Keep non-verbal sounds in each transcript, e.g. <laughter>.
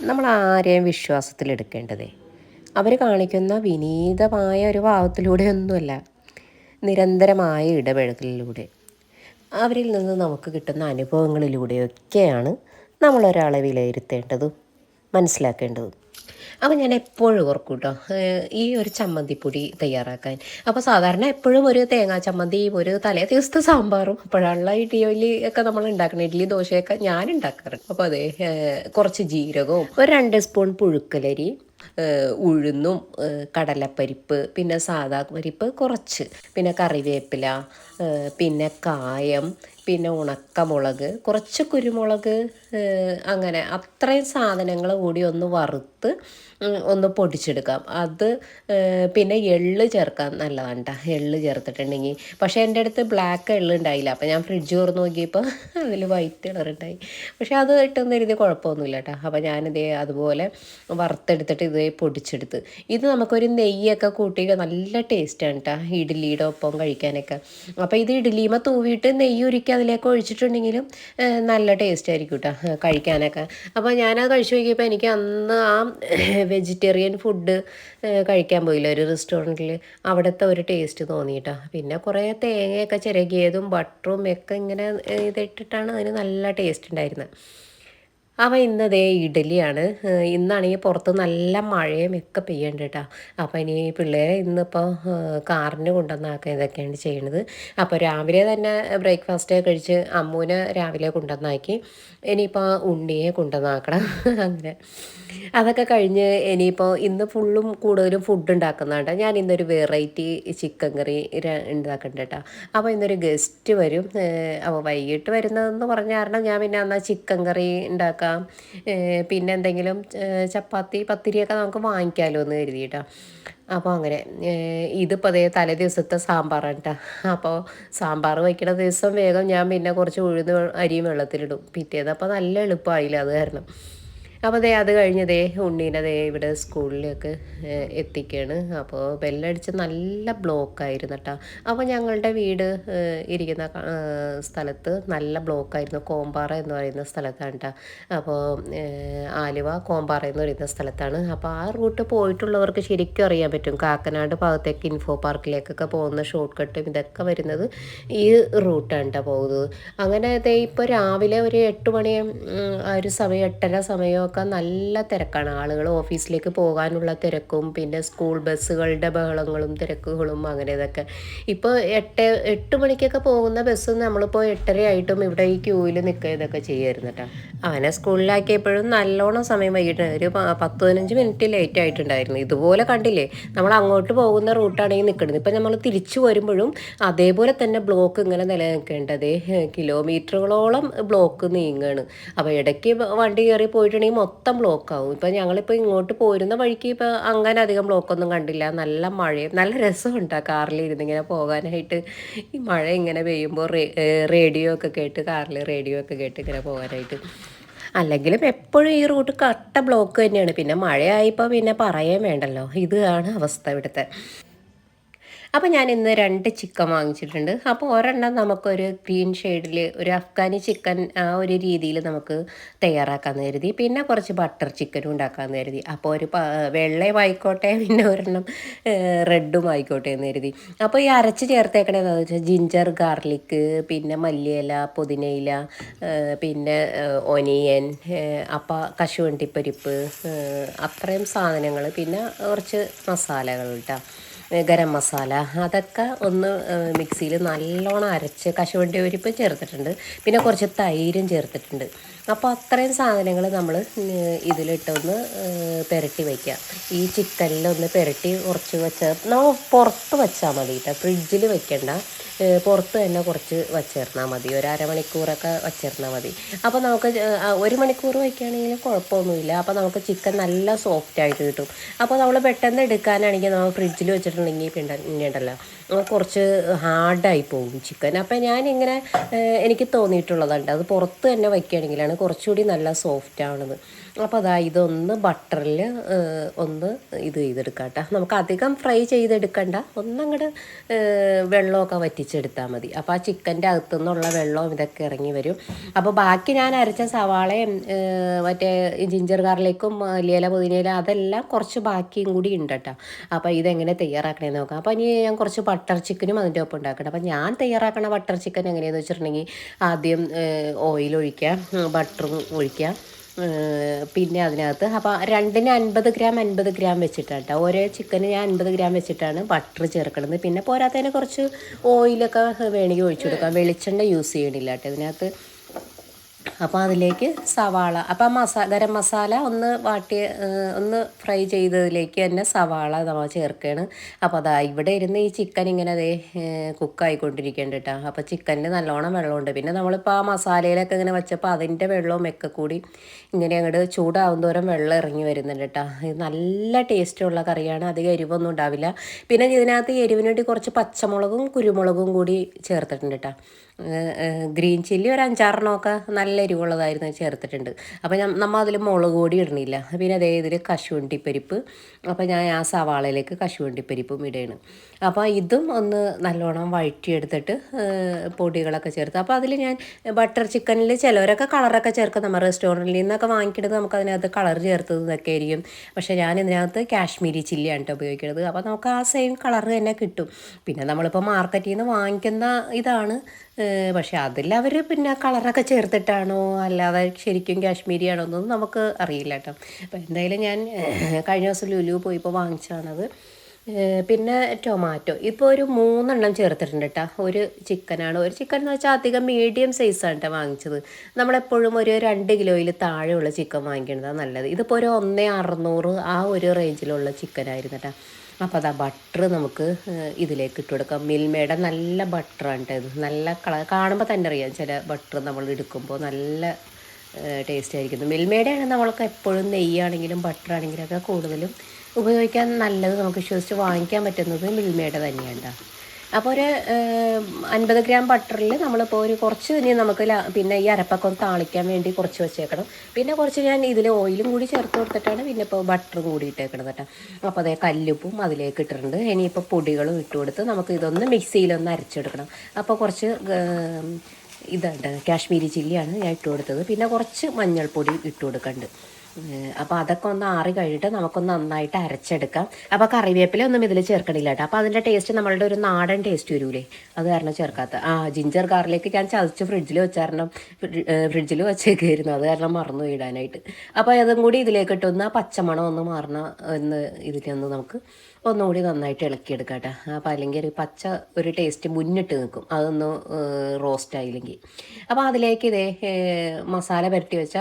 നമ്മൾ ആരെയും വിശ്വാസത്തിലെടുക്കേണ്ടത്? അവർ കാണിക്കുന്ന വിനീതമായ ഒരു ഭാവത്തിലൂടെ ഒന്നുമല്ല നിരന്തരമായ ഇടപഴകലിലൂടെ. അവരിൽ നിന്ന് നമുക്ക് കിട്ടുന്ന അനുഭവങ്ങളിലൂടെയൊക്കെയാണ് നമ്മളൊരാളെ വിലയിരുത്തേണ്ടതും മനസ്സിലാക്കേണ്ടതും. അപ്പോൾ ഞാൻ എപ്പോഴും ഓർക്കും കേട്ടോ ഈ ഒരു ചമ്മന്തിപ്പൊടി തയ്യാറാക്കാൻ. അപ്പോൾ സാധാരണ എപ്പോഴും ഒരു തേങ്ങാ ചമ്മന്തി ഒരു തലേ ദിവസത്തെ സാമ്പാറും അപ്പോഴുള്ള ഇഡ്ഡലി ഒക്കെ നമ്മൾ ഉണ്ടാക്കണം. ഇഡ്ഡലി ദോശയൊക്കെ ഞാൻ ഉണ്ടാക്കാറുണ്ട്. അപ്പോൾ അതെ കുറച്ച് ജീരകവും ഒരു രണ്ട് സ്പൂൺ പുഴുക്കലരി ഉഴുന്നും കടലപ്പരിപ്പ് പിന്നെ സാധാ പരിപ്പ് കുറച്ച് പിന്നെ കറിവേപ്പില പിന്നെ കായം പിന്നെ ഉണക്കമുളക് കുറച്ച് കുരുമുളക് അങ്ങനെ അത്രയും സാധനങ്ങൾ കൂടി ഒന്ന് വറുത്ത് ഒന്ന് പൊടിച്ചെടുക്കാം. അത് പിന്നെ എള്ള് ചേർക്കാൻ നല്ലതാണ് കേട്ടോ എള്ള് ചേർത്തിട്ടുണ്ടെങ്കിൽ. പക്ഷേ എന്റെ അടുത്ത് ബ്ലാക്ക് എള്ള് ഉണ്ടായില്ല. അപ്പോൾ ഞാൻ ഫ്രിഡ്ജ് തുറന്ന് നോക്കിയപ്പോൾ അതിൽ വൈറ്റ് കളർ ഉണ്ടായി. പക്ഷേ അത് ഇട്ടെന്ന് എഴുതി കുഴപ്പമൊന്നുമില്ല കേട്ടോ അപ്പോൾ ഞാനിതേ അതുപോലെ വറുത്തെടുത്തിട്ട് ഇതേ പൊടിച്ചെടുത്ത്. ഇത് നമുക്കൊരു നെയ്യൊക്കെ കൂട്ടി നല്ല ടേസ്റ്റാണ് കേട്ടോ ഇഡ്ഡലിയുടെ ഒപ്പം കഴിക്കാനൊക്കെ. അപ്പോൾ ഇത് ഇഡ്ഡലിമ തൂവിയിട്ട് നെയ്യ് ഉരുക്കി അതിലേക്ക് ഒഴിച്ചിട്ടുണ്ടെങ്കിലും നല്ല ടേസ്റ്റ് ആയിരിക്കും കേട്ടോ കഴിക്കാനൊക്കെ. അപ്പോൾ ഞാനത് കഴിച്ചു നോക്കിയപ്പോൾ എനിക്ക് അന്ന് ആ വെജിറ്റേറിയൻ ഫുഡ് കഴിക്കാൻ പോയില്ല. ഒരു റെസ്റ്റോറന്റിൽ അവിടുത്തെ ഒരു ടേസ്റ്റ് തോന്നിയിട്ടാ പിന്നെ കുറേ തേങ്ങയൊക്കെ ചിരകിയതും ബട്ടറും ഒക്കെ ഇങ്ങനെ ഇതിട്ടിട്ടാണ് അതിന് നല്ല ടേസ്റ്റ് ഉണ്ടായിരുന്നത് അപ്പോൾ ഇന്നതേ ഇഡലിയാണ്. ഇന്നാണെങ്കിൽ പുറത്ത് നല്ല മഴയും ഒക്കെ പെയ്യേണ്ട കേട്ടോ അപ്പോൾ ഇനി പിള്ളേരെ ഇന്നിപ്പോൾ കാറിന് കൊണ്ടുവന്നാക്കുക ഇതൊക്കെയാണ് ചെയ്യണത്. അപ്പോൾ രാവിലെ തന്നെ ബ്രേക്ക്ഫാസ്റ്റ് കഴിച്ച് അമ്മൂനെ രാവിലെ കൊണ്ടുവന്നാക്കി. ഇനിയിപ്പോൾ ഉണ്ണിയെ കൊണ്ടുവന്നാക്കണം. <laughs> അങ്ങനെ. അതൊക്കെ കഴിഞ്ഞ് ഇനിയിപ്പോൾ ഇന്ന് ഫുള്ളും കൂടുതലും ഫുഡ് ഉണ്ടാക്കുന്നതാണ് ഞാൻ ഇന്നൊരു വെറൈറ്റി ചിക്കൻ കറി ഉണ്ടാക്കേണ്ട കേട്ടോ അപ്പോൾ ഇന്നൊരു ഗസ്റ്റ് വരും. അപ്പോൾ വൈകിട്ട് വരുന്നതെന്ന് പറഞ്ഞ കാരണം ഞാൻ പിന്നെ എന്നാൽ ചിക്കൻ കറി ഉണ്ടാക്കാം പിന്നെ എന്തെങ്കിലും ചപ്പാത്തി പത്തിരിയൊക്കെ നമുക്ക് വാങ്ങിക്കാമല്ലോ എന്ന് കരുതിയിട്ടാണ് അപ്പോൾ അങ്ങനെ ഇതിപ്പോൾ അതേ തലേ ദിവസത്തെ സാമ്പാറാണ് കേട്ടോ അപ്പോൾ സാമ്പാർ വയ്ക്കണ ദിവസം വേഗം ഞാൻ പിന്നെ കുറച്ച് ഉഴുന്ന് അരിയും വെള്ളത്തിലിടും. പിറ്റേത് അപ്പോൾ നല്ല എളുപ്പമായില്ല അത് കാരണം. അപ്പോൾ ദേ അത് കഴിഞ്ഞ് ദേ ഉണ്ണീനെ ദേ ഇവിടെ സ്കൂളിലേക്ക് എത്തിക്കുകയാണ് അപ്പോൾ ബെല്ലടിച്ച് നല്ല ബ്ലോക്കായിരുന്നു കേട്ടോ അപ്പോൾ ഞങ്ങളുടെ വീട് ഇരിക്കുന്ന സ്ഥലത്ത് നല്ല ബ്ലോക്കായിരുന്നു. കോമ്പാറ എന്ന് പറയുന്ന സ്ഥലത്താണ് കേട്ടോ അപ്പോൾ ആലുവ കോമ്പാറ എന്ന് പറയുന്ന സ്ഥലത്താണ്. അപ്പോൾ ആ റൂട്ട് പോയിട്ടുള്ളവർക്ക് ശരിക്കും അറിയാൻ പറ്റും. കാക്കനാട് ഭാഗത്തേക്ക് ഇൻഫോ പാർക്കിലേക്കൊക്കെ പോകുന്ന ഷോർട്ട് കട്ടും ഇതൊക്കെ വരുന്നത് ഈ റൂട്ടാണ് കേട്ടോ പോകുന്നത്. അങ്ങനെ ഇപ്പോൾ രാവിലെ ഒരു എട്ട് മണി ആ ഒരു സമയം എട്ടര സമയമൊക്കെ നല്ല തിരക്കാണ്. ആളുകൾ ഓഫീസിലേക്ക് പോകാനുള്ള തിരക്കും പിന്നെ സ്കൂൾ ബസ്സുകളുടെ ബഹളങ്ങളും തിരക്കുകളും അങ്ങനെ ഇതൊക്കെ. ഇപ്പോൾ എട്ട് എട്ട് മണിക്കൊക്കെ പോകുന്ന ബസ് നമ്മളിപ്പോൾ എട്ടര ആയിട്ടും ഇവിടെ ഈ ക്യൂവിൽ നിൽക്കുക ഇതൊക്കെ ചെയ്യുമായിരുന്നു കേട്ടോ അവനെ സ്കൂളിലാക്കിയപ്പോഴും നല്ലോണം സമയം വൈകിട്ട് ഒരു പത്ത് പതിനഞ്ച് മിനിറ്റ് ലേറ്റ് ആയിട്ടുണ്ടായിരുന്നു. ഇതുപോലെ കണ്ടില്ലേ നമ്മൾ അങ്ങോട്ട് പോകുന്ന റൂട്ടാണെങ്കിൽ നിൽക്കുന്നത് ഇപ്പം നമ്മൾ തിരിച്ചു വരുമ്പോഴും അതേപോലെ തന്നെ ബ്ലോക്ക് ഇങ്ങനെ നിലനിൽക്കേണ്ടത്. കിലോമീറ്ററുകളോളം ബ്ലോക്ക് നീങ്ങുകയാണ് അപ്പോൾ ഇടയ്ക്ക് വണ്ടി കയറി പോയിട്ടുണ്ടെങ്കിൽ മൊത്തം ബ്ലോക്ക് ആവും. ഇപ്പം ഞങ്ങളിപ്പോൾ ഇങ്ങോട്ട് പോരുന്ന വഴിക്ക് ഇപ്പോൾ അങ്ങനെ അധികം ബ്ലോക്കൊന്നും കണ്ടില്ല. നല്ല മഴയും നല്ല രസമുണ്ട് ആ കാറിൽ ഇരുന്ന് ഇങ്ങനെ പോകാനായിട്ട്. ഈ മഴ ഇങ്ങനെ പെയ്യുമ്പോൾ റേഡിയോ ഒക്കെ കേട്ട് കാറിൽ റേഡിയോ ഒക്കെ കേട്ട് ഇങ്ങനെ പോകാനായിട്ട്. അല്ലെങ്കിലും എപ്പോഴും ഈ റൂട്ട് കട്ട ബ്ലോക്ക് തന്നെയാണ്. പിന്നെ മഴയായപ്പോൾ പിന്നെ പറയാൻ വേണ്ടല്ലോ. ഇതാണ് അവസ്ഥ ഇവിടുത്തെ. അപ്പോൾ ഞാൻ ഇന്ന് രണ്ട് ചിക്കൻ വാങ്ങിച്ചിട്ടുണ്ട്. അപ്പോൾ ഒരെണ്ണം നമുക്കൊരു ഗ്രീൻ ഷെയ്ഡിൽ ഒരു അഫ്ഗാനി ചിക്കൻ ആ ഒരു രീതിയിൽ നമുക്ക് തയ്യാറാക്കാമെന്ന് കരുതി. പിന്നെ കുറച്ച് ബട്ടർ ചിക്കനും ഉണ്ടാക്കാമെന്ന് കരുതി. അപ്പോൾ ഒരു വെള്ളയും ആയിക്കോട്ടെ പിന്നെ ഒരെണ്ണം റെഡും ആയിക്കോട്ടെ എന്ന് കരുതി. അപ്പോൾ ഈ അരച്ച് ചേർത്തേക്കണത് വെച്ചാൽ ജിഞ്ചർ ഗാർലിക്ക് പിന്നെ മല്ലിയില പുതിനയില പിന്നെ ഒനിയൻ അപ്പം കശുവണ്ടിപ്പരിപ്പ് അത്രയും സാധനങ്ങൾ പിന്നെ കുറച്ച് മസാലകൾ കേട്ടോ ഗരം മസാല. അതൊക്കെ ഒന്ന് മിക്സിയിൽ നല്ലോണം അരച്ച് കശുവണ്ടി പരിപ്പ് ചേർത്തിട്ടുണ്ട്. പിന്നെ കുറച്ച് തൈരും ചേർത്തിട്ടുണ്ട്. അപ്പോൾ അത്രയും സാധനങ്ങൾ നമ്മൾ ഇതിലിട്ടൊന്ന് പെരട്ടി വയ്ക്കുക ഈ ചിക്കനിലൊന്ന് പുരട്ടി കുറച്ച് വെച്ചാൽ നമ്മൾ പുറത്ത് വെച്ചാൽ മതി കേട്ടോ ഫ്രിഡ്ജിൽ വെക്കണ്ട. പുറത്ത് തന്നെ കുറച്ച് വച്ചിരുന്നാൽ മതി. ഒരു അരമണിക്കൂറൊക്കെ വച്ചിരുന്നാൽ മതി. അപ്പോൾ നമുക്ക് ഒരു മണിക്കൂർ വയ്ക്കുകയാണെങ്കിൽ കുഴപ്പമൊന്നുമില്ല. അപ്പോൾ നമുക്ക് ചിക്കൻ നല്ല സോഫ്റ്റ് ആയിട്ട് കിട്ടും. അപ്പോൾ നമ്മൾ പെട്ടെന്ന് എടുക്കാനാണെങ്കിൽ നമ്മൾ ഫ്രിഡ്ജിൽ വെച്ചിട്ടുണ്ടെങ്കിൽ പിന്നെ ഉണ്ടല്ലോ കുറച്ച് ഹാർഡായി പോകും ചിക്കൻ അപ്പം ഞാനിങ്ങനെ എനിക്ക് തോന്നിയിട്ടുള്ളതുണ്ട് അത് പുറത്ത് തന്നെ വയ്ക്കുകയാണെങ്കിലാണ് കുറച്ചുകൂടി നല്ല സോഫ്റ്റ് ആവുന്നത് അപ്പോൾ അതാ ഇതൊന്ന് ബട്ടറിൽ ഒന്ന് ഇത് ചെയ്തെടുക്കാം നമുക്ക് അധികം ഫ്രൈ ചെയ്തെടുക്കണ്ട. ഒന്നങ്ങോട്ട് വെള്ളമൊക്കെ വറ്റിച്ചെടുത്താൽ മതി. അപ്പോൾ ആ ചിക്കന്റെ അകത്തു നിന്നുള്ള വെള്ളവും ഇതൊക്കെ ഇറങ്ങി വരും. അപ്പോൾ ബാക്കി ഞാൻ അരച്ച സവാളയും മറ്റേ ജിഞ്ചർ ഗാർലിക്കും മല്ലിയില പുതിനയില അതെല്ലാം കുറച്ച് ബാക്കിയും കൂടി ഉണ്ട് കേട്ടോ അപ്പോൾ ഇതെങ്ങനെ തയ്യാറാക്കണേ നോക്കാം. അപ്പോൾ ഇനി ഞാൻ കുറച്ച് ബട്ടർ ചിക്കനും അതിന്റെ ഒപ്പം ഉണ്ടാക്കണം അപ്പോൾ ഞാൻ തയ്യാറാക്കണ ബട്ടർ ചിക്കൻ എങ്ങനെയാണെന്ന് വെച്ചിട്ടുണ്ടെങ്കിൽ ആദ്യം ഓയിൽ ഒഴിക്കുക ബട്ടറും ഒഴിക്കുക പിന്നെ അതിനകത്ത്. അപ്പോൾ രണ്ടിന് അൻപത് ഗ്രാം അൻപത് ഗ്രാം വെച്ചിട്ടാണ് കേട്ടോ ഓരോ ചിക്കന് ഞാൻ അൻപത് ഗ്രാം വെച്ചിട്ടാണ് ബട്ടർ ചേർക്കുന്നത് പിന്നെ പോരാത്തതിന് കുറച്ച് ഓയിലൊക്കെ വേണമെങ്കിൽ ഒഴിച്ചു കൊടുക്കാം. വെളിച്ചെണ്ണ യൂസ് ചെയ്യണില്ല കേട്ടോ. ഇതിനകത്ത് അപ്പോൾ അതിലേക്ക് സവാള. അപ്പോൾ മസാ ഗരം മസാല ഒന്ന് വാട്ടി ഒന്ന് ഫ്രൈ ചെയ്തതിലേക്ക് തന്നെ സവാള നമ്മൾ ചേർക്കുകയാണ് അപ്പോൾ അതാ ഇവിടെ ഇരുന്ന് ഈ ചിക്കൻ ഇങ്ങനെ അതേ കുക്കായിക്കൊണ്ടിരിക്കേണ്ട കേട്ടോ അപ്പോൾ ചിക്കനിൽ നല്ലോണം വെള്ളമുണ്ട്. പിന്നെ നമ്മളിപ്പോൾ ആ മസാലയിലൊക്കെ ഇങ്ങനെ വെച്ചപ്പോൾ അതിന്റെ വെള്ളവും ഒക്കെ കൂടി ഇങ്ങനെ അങ്ങോട്ട് ചൂടാവും തോറും വെള്ളം ഇറങ്ങി വരുന്നുണ്ട് കേട്ടോ ഇത് നല്ല ടേസ്റ്റുള്ള കറിയാണ്. അധികം എരിവൊന്നും ഉണ്ടാവില്ല. പിന്നെ ഇതിനകത്ത് എരിവിന് വേണ്ടി കുറച്ച് പച്ചമുളകും കുരുമുളകും കൂടി ചേർത്തിട്ടുണ്ട് കേട്ടോ ഗ്രീൻ ചില്ലി ഒരു അഞ്ചാറെണ്ണമൊക്കെ നല്ല എരിവുള്ളതായിരുന്നു ചേർത്തിട്ടുണ്ട്. അപ്പോൾ നമ്മൾ അതിൽ മുളക് പൊടി ഇടണില്ല. പിന്നെ അതേ ഇതിൽ കശുവണ്ടിപ്പരിപ്പ്. അപ്പോൾ ഞാൻ ആ സവാളയിലേക്ക് കശുവണ്ടിപ്പരിപ്പും ഇടുകയാണ് അപ്പോൾ ഇതും ഒന്ന് നല്ലോണം വഴറ്റിയെടുത്തിട്ട് പൊടികളൊക്കെ ചേർത്ത്. അപ്പോൾ അതിൽ ഞാൻ ബട്ടർ ചിക്കനിൽ ചിലവരൊക്കെ കളറൊക്കെ ചേർക്കും. നമ്മൾ റെസ്റ്റോറന്റിൽ നിന്നൊക്കെ വാങ്ങിക്കുന്നത് നമുക്ക് അതിനകത്ത് കളർ ചേർത്തത് ഇതൊക്കെ ആയിരിക്കും. പക്ഷേ ഞാൻ ഇതിനകത്ത് കാശ്മീരി ചില്ലിയാണ് കേട്ടോ ഉപയോഗിക്കുന്നത് അപ്പോൾ നമുക്ക് ആ സെയിം കളർ തന്നെ കിട്ടും. പിന്നെ നമ്മളിപ്പോൾ മാർക്കറ്റിൽ നിന്ന് വാങ്ങിക്കുന്ന ഇതാണ് പക്ഷെ അതിൽ അവർ പിന്നെ കളറൊക്കെ ചേർത്തിട്ടാണോ? അല്ലാതെ ശരിക്കും കാശ്മീരി ആണോ എന്നൊന്നും നമുക്ക് അറിയില്ല കേട്ടോ. അപ്പോൾ എന്തായാലും ഞാൻ കഴിഞ്ഞ ദിവസം ലുലു പോയപ്പോൾ വാങ്ങിച്ചതാണത്. പിന്നെ ടൊമാറ്റോ ഇപ്പോൾ ഒരു മൂന്നെണ്ണം ചേർത്തിട്ടുണ്ട് കേട്ടോ ഒരു ചിക്കനാണ് ഒരു ചിക്കൻ എന്ന് വെച്ചാൽ അധികം മീഡിയം സൈസാണ് കേട്ടോ വാങ്ങിച്ചത്. നമ്മളെപ്പോഴും ഒരു രണ്ട് കിലോയിൽ താഴെയുള്ള ചിക്കൻ വാങ്ങിക്കേണ്ടതാണ് നല്ലത്. ഇതിപ്പോൾ ഒരു ഒന്നേ അറുന്നൂറ് ആ ഒരു റേഞ്ചിലുള്ള ചിക്കനായിരുന്നു കേട്ടോ അപ്പോൾ അതാ ബട്ടർ നമുക്ക് ഇതിലേക്ക് ഇട്ട് കൊടുക്കാം. മിൽമയുടെ നല്ല ബട്ടറാണ് കേട്ടോ ഇത്. നല്ല കളർ കാണുമ്പോൾ തന്നെ അറിയാം ചില ബട്ടർ നമ്മൾ എടുക്കുമ്പോൾ നല്ല ടേസ്റ്റ് ആയിരിക്കുന്നു മിൽമയുടെ ആണ് നമ്മൾക്ക് എപ്പോഴും നെയ്യാണെങ്കിലും ബട്ടറാണെങ്കിലും ഒക്കെ കൂടുതലും ഉപയോഗിക്കാൻ നല്ലത് നമുക്ക് വിശ്വസിച്ച് വാങ്ങിക്കാൻ പറ്റുന്നത് മിൽമയുടെ തന്നെയാണ് അപ്പോൾ ഒരു അൻപത് ഗ്രാം ബട്ടറിൽ നമ്മളിപ്പോൾ ഒരു കുറച്ച് ഇനി നമുക്ക് പിന്നെ ഈ അരപ്പൊക്കെ താളിക്കാൻ വേണ്ടി കുറച്ച് വെച്ചേക്കണം. പിന്നെ കുറച്ച് ഞാൻ ഇതിൽ ഓയിലും കൂടി ചേർത്ത് കൊടുത്തിട്ടാണ് പിന്നെ ഇപ്പോൾ ബട്ടറും കൂടി ഇട്ടേക്കണത് കേട്ടോ അപ്പോൾ അതേ കല്ലുപ്പും അതിലേക്ക് ഇട്ടിട്ടുണ്ട്. ഇനിയിപ്പോൾ പൊടികളും ഇട്ട് കൊടുത്ത് നമുക്ക് ഇതൊന്ന് മിക്സിയിലൊന്ന് അരച്ചെടുക്കണം. അപ്പോൾ കുറച്ച് ഇതുണ്ട്. കാശ്മീരി ചില്ലിയാണ് ഞാൻ ഇട്ട് കൊടുത്തത്. പിന്നെ കുറച്ച് മഞ്ഞൾപ്പൊടി ഇട്ട് കൊടുക്കുന്നുണ്ട് അപ്പോൾ അതൊക്കെ ഒന്ന് ആറി കഴിഞ്ഞിട്ട് നമുക്കൊന്ന് നന്നായിട്ട് അരച്ചെടുക്കാം. അപ്പോൾ കറിവേപ്പില ഒന്നും ഇതിൽ ചേർക്കണില്ല കേട്ടോ. അപ്പോൾ അതിന്റെ ടേസ്റ്റ് നമ്മളുടെ ഒരു നാടൻ ടേസ്റ്റ് വരൂലേ? അത് കാരണം ചേർക്കാത്ത. ആ ജിഞ്ചർ ഗാർലിക്ക് ഞാൻ ചതച്ച് ഫ്രിഡ്ജിൽ വെച്ചാരണം ഫ്രിഡ്ജിൽ വെച്ചേക്കായിരുന്നു. അത് കാരണം മറന്നു ഇടാനായിട്ട്. അപ്പോൾ അതും കൂടി ഇതിലേക്ക് ഇട്ടൊന്ന് ആ പച്ചമണം ഒന്ന് മാറണ എന്ന് ഇതിലൊന്ന് നമുക്ക് ഒന്നുകൂടി നന്നായിട്ട് ഇളക്കിയെടുക്കാം കേട്ടോ അപ്പോൾ അല്ലെങ്കിൽ ഒരു പച്ച ഒരു ടേസ്റ്റ് മുന്നിട്ട് നിൽക്കും. അതൊന്ന് റോസ്റ്റ് ആയില്ലെങ്കിൽ. അപ്പോൾ അതിലേക്ക് ഇതേ മസാല പുരട്ടി വെച്ച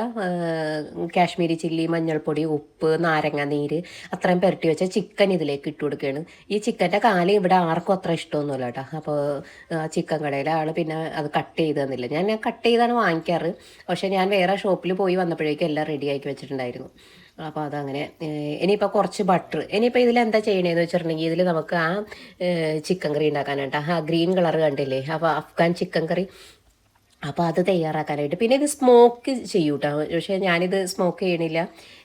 കാശ്മീരി ചില്ലി മഞ്ഞൾപ്പൊടി ഉപ്പ് നാരങ്ങ നീര് അത്രയും പുരട്ടി വെച്ച ചിക്കൻ ഇതിലേക്ക് ഇട്ട് കൊടുക്കുകയാണ്. ഈ ചിക്കന്റെ കാൽ ഇവിടെ ആർക്കും അത്ര ഇഷ്ടമൊന്നുമില്ല കേട്ടോ അപ്പോൾ ചിക്കൻ കടയിൽ ആൾ പിന്നെ അത് കട്ട് ചെയ്ത് തന്നില്ല. ഞാൻ കട്ട് ചെയ്താണ് വാങ്ങിക്കാറ്. പക്ഷേ ഞാൻ വേറെ ഷോപ്പിൽ പോയി വന്നപ്പോഴേക്കും എല്ലാം റെഡിയാക്കി വെച്ചിട്ടുണ്ടായിരുന്നു. അപ്പോൾ അതങ്ങനെ ഇനിയിപ്പോൾ കുറച്ച് ബട്ടർ ഇനിയിപ്പോൾ ഇതിൽ എന്താ ചെയ്യണേന്ന് വെച്ചിട്ടുണ്ടെങ്കിൽ ഇതിൽ നമുക്ക് ആ ചിക്കൻ കറി ഉണ്ടാക്കാനായിട്ട് ആ ഗ്രീൻ കളർ കണ്ടില്ലേ? അപ്പോൾ അഫ്ഗാൻ ചിക്കൻ കറി അപ്പോൾ അത് തയ്യാറാക്കാനായിട്ട്. പിന്നെ ഇത് സ്മോക്ക് ചെയ്യൂട്ടോ? പക്ഷേ ഞാനിത് സ്മോക്ക് ചെയ്യണില്ല.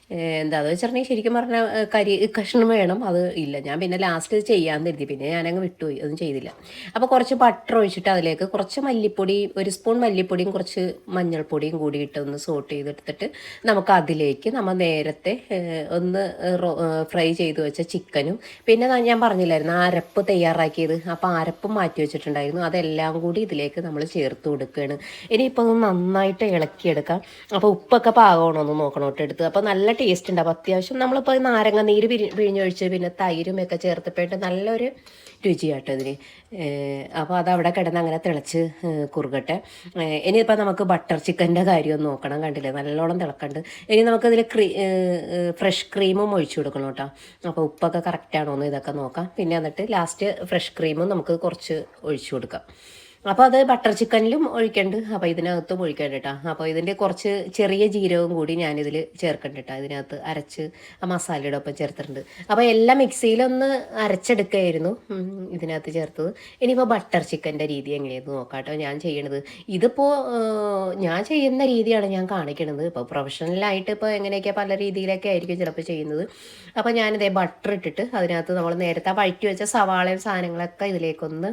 എന്താന്ന് വെച്ചിട്ടുണ്ടെങ്കിൽ ശരിക്കും പറഞ്ഞാൽ കരി കഷ്ണം വേണം. അത് ഇല്ല. ഞാൻ പിന്നെ ലാസ്റ്റ് ചെയ്യാമെന്ന് കരുതി. പിന്നെ ഞാനങ്ങ് വിട്ടുപോയി. ഒന്നും ചെയ്തില്ല. അപ്പോൾ കുറച്ച് ബട്ടർ ഒഴിച്ചിട്ട് അതിലേക്ക് കുറച്ച് മല്ലിപ്പൊടി ഒരു സ്പൂൺ മല്ലിപ്പൊടിയും കുറച്ച് മഞ്ഞൾപ്പൊടിയും കൂടി ഇട്ട് ഒന്ന് സോട്ട് ചെയ്തെടുത്തിട്ട് നമുക്ക് അതിലേക്ക് നമ്മൾ നേരത്തെ ഒന്ന് ഫ്രൈ ചെയ്ത് വെച്ച ചിക്കനും പിന്നെ ഞാൻ പറഞ്ഞില്ലായിരുന്നു അരപ്പ് തയ്യാറാക്കിയത്. അപ്പോൾ അരപ്പും മാറ്റി വെച്ചിട്ടുണ്ടായിരുന്നു. അതെല്ലാം കൂടി ഇതിലേക്ക് നമ്മൾ ചേർത്ത് കൊടുക്കുകയാണ് ഇനിയിപ്പോൾ ഒന്ന് നന്നായിട്ട് ഇളക്കിയെടുക്കാം. അപ്പോൾ ഉപ്പൊക്കെ പാകമാണോ എന്ന് നോക്കണം കേട്ടോ എടുത്ത് അപ്പോൾ നല്ല ടേസ്റ്റ് ഉണ്ടാവും അത്യാവശ്യം നമ്മളിപ്പോൾ നാരങ്ങ നീര് പിരി പിഴിഞ്ഞൊഴിച്ച് പിന്നെ തൈരും ഒക്കെ ചേർത്തപ്പോയിട്ട് നല്ലൊരു രുചിയാട്ടോ ഇതിന്. അപ്പോൾ അത് അവിടെ കിടന്ന് അങ്ങനെ തിളച്ച് കുറുകട്ടെ. ഇനിയിപ്പോൾ നമുക്ക് ബട്ടർ ചിക്കന്റെ കാര്യം നോക്കണം കണ്ടില്ലേ? നല്ലോണം തിളക്കണ്ട്. ഇനി നമുക്കതിൽ ക്രീ ഫ്രഷ് ക്രീമും ഒഴിച്ചു കൊടുക്കണം കേട്ടോ. അപ്പോൾ ഉപ്പൊക്കെ കറക്റ്റാണോ എന്ന് ഇതൊക്കെ നോക്കാം. പിന്നെ എന്നിട്ട് ലാസ്റ്റ് ഫ്രഷ് ക്രീമും നമുക്ക് കുറച്ച് ഒഴിച്ചു കൊടുക്കാം. അപ്പോൾ അത് ബട്ടർ ചിക്കനിലും ഒഴിക്കണ്ട്. അപ്പോൾ ഇതിനകത്തും ഒഴിക്കണ്ട് കേട്ടോ അപ്പോൾ ഇതിന്റെ കുറച്ച് ചെറിയ ജീരകവും കൂടി ഞാനിതിൽ ചേർക്കണ്ട് കേട്ടോ ഇതിനകത്ത് അരച്ച് ആ മസാലയുടെ ഒപ്പം ചേർത്തിട്ടുണ്ട്. അപ്പോൾ എല്ലാം മിക്സിയിലൊന്ന് അരച്ചെടുക്കുകയായിരുന്നു ഇതിനകത്ത് ചേർത്തത്. ഇനിയിപ്പോൾ ബട്ടർ ചിക്കന്റെ രീതി എങ്ങനെയാണെന്ന് നോക്കാം കേട്ടോ ഞാൻ ചെയ്യണത് ഇതിപ്പോൾ ഞാൻ ചെയ്യുന്ന രീതിയാണ് ഞാൻ കാണിക്കണത്. ഇപ്പോൾ പ്രൊഫഷണലായിട്ട് ഇപ്പോൾ എങ്ങനെയൊക്കെ പല രീതിയിലൊക്കെ ആയിരിക്കും ചിലപ്പോൾ ചെയ്യുന്നത്. അപ്പോൾ ഞാനിതേ ബട്ടർ ഇട്ടിട്ട് അതിനകത്ത് നമ്മൾ നേരത്തെ വഴറ്റി വെച്ച സവാളയും സാധനങ്ങളൊക്കെ ഇതിലേക്കൊന്ന്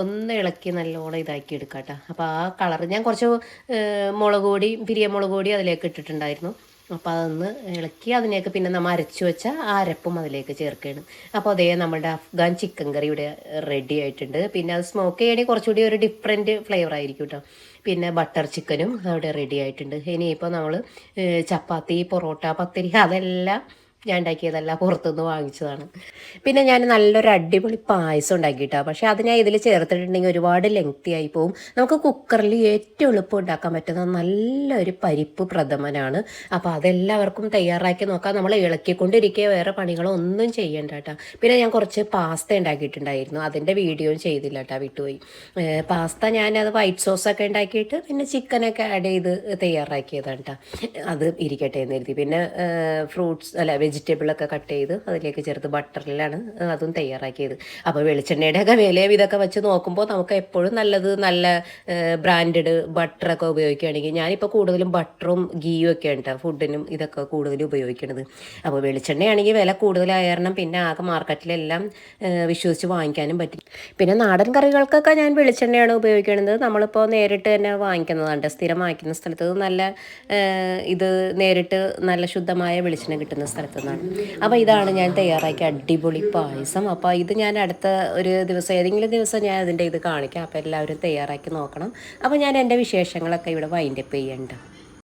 ഒന്ന് ഇളക്കി നല്ലോണം ഇതാക്കി എടുക്കാം കേട്ടോ അപ്പോൾ ആ കളർ ഞാൻ കുറച്ച് മുളക് പൊടി പിരിയ മുളക് പൊടി അതിലേക്ക് ഇട്ടിട്ടുണ്ടായിരുന്നു. അപ്പോൾ അതൊന്ന് ഇളക്കി അതിനേക്ക് പിന്നെ നമ്മൾ അരച്ചു വെച്ച ആ അരപ്പും അതിലേക്ക് ചേർക്കുകയാണ്. അപ്പോൾ അതേ നമ്മുടെ അഫ്ഗാൻ ചിക്കൻ കറി ഇവിടെ റെഡി ആയിട്ടുണ്ട്. പിന്നെ അത് സ്മോക്ക് ചെയ്യണമെങ്കിൽ കുറച്ചുകൂടി ഒരു ഡിഫറെന്റ് ഫ്ലേവർ ആയിരിക്കും കേട്ടോ പിന്നെ ബട്ടർ ചിക്കനും അവിടെ റെഡി ആയിട്ടുണ്ട്. ഇനിയിപ്പോൾ നമ്മൾ ചപ്പാത്തി പൊറോട്ട പത്തിരി അതെല്ലാം ഞാൻ ഉണ്ടാക്കിയതല്ല പുറത്തുനിന്ന് വാങ്ങിച്ചതാണ്. പിന്നെ ഞാൻ നല്ലൊരു അടിപൊളി പായസം ഉണ്ടാക്കിയിട്ടാണ് പക്ഷേ അത് ഞാൻ ഇതിൽ ചേർത്തിട്ടുണ്ടെങ്കിൽ ഒരുപാട് ലെങ്തി ആയി പോകും നമുക്ക് കുക്കറിൽ ഏറ്റവും എളുപ്പം ഉണ്ടാക്കാൻ പറ്റുന്ന നല്ലൊരു പരിപ്പ് പ്രഥമനാണ്. അപ്പോൾ അതെല്ലാവർക്കും തയ്യാറാക്കി നോക്കാം. നമ്മൾ ഇളക്കിക്കൊണ്ടിരിക്കുക വേറെ പണികളോ ഒന്നും ചെയ്യണ്ട കേട്ടോ പിന്നെ ഞാൻ കുറച്ച് പാസ്ത ഉണ്ടാക്കിയിട്ടുണ്ടായിരുന്നു. അതിന്റെ വീഡിയോയും ചെയ്തില്ല കേട്ടോ വിട്ടുപോയി. പാസ്ത ഞാൻ അത് വൈറ്റ് സോസൊക്കെ ഉണ്ടാക്കിയിട്ട് പിന്നെ ചിക്കനൊക്കെ ആഡ് ചെയ്ത് തയ്യാറാക്കിയതാണ് കേട്ടോ അത് ഇരിക്കട്ടെ എന്ന് കരുതി. പിന്നെ ഫ്രൂട്ട്സ് അല്ല വെജിറ്റബിളൊക്കെ കട്ട് ചെയ്ത് അതിലേക്ക് ചേർത്ത് ബട്ടറിലാണ് അതും തയ്യാറാക്കിയത്. അപ്പോൾ വെളിച്ചെണ്ണയുടെ ഒക്കെ വിലയും ഇതൊക്കെ വെച്ച് നോക്കുമ്പോൾ നമുക്ക് എപ്പോഴും നല്ലത് നല്ല ബ്രാൻഡഡ് ബട്ടറൊക്കെ ഉപയോഗിക്കുകയാണെങ്കിൽ ഞാനിപ്പോൾ കൂടുതലും ബട്ടറും ഗീയും ഒക്കെ ഉണ്ട് ഫുഡിനും ഇതൊക്കെ കൂടുതൽ ഉപയോഗിക്കുന്നത്. അപ്പോൾ വെളിച്ചെണ്ണയാണെങ്കിൽ വില കൂടുതലായ കാരണം പിന്നെ ആകെ മാർക്കറ്റിലെല്ലാം വിശ്വസിച്ച് വാങ്ങിക്കാനും പറ്റും. പിന്നെ നാടൻ കറികൾക്കൊക്കെ ഞാൻ വെളിച്ചെണ്ണയാണ് ഉപയോഗിക്കുന്നത്. നമ്മളിപ്പോൾ നേരിട്ട് തന്നെ വാങ്ങിക്കുന്നതാണ് സ്ഥിരം വാങ്ങിക്കുന്ന സ്ഥലത്ത് നല്ല ഇത് നേരിട്ട് നല്ല ശുദ്ധമായ വെളിച്ചെണ്ണ കിട്ടുന്ന സ്ഥലത്ത്. നിന്നാണ് അപ്പോൾ ഇതാണ് ഞാൻ തയ്യാറാക്കിയ അടിപൊളി പായസം. അപ്പോൾ ഇത് ഞാൻ അടുത്ത ഒരു ദിവസം ഏതെങ്കിലും ദിവസം ഞാൻ അതിന്റെ ഇത് കാണിക്കാം. അപ്പോൾ എല്ലാവരും തയ്യാറാക്കി നോക്കണം. അപ്പോൾ ഞാൻ എന്റെ വിശേഷങ്ങളൊക്കെ ഇവിടെ വൈൻഡപ്പ് ചെയ്യണ്ട.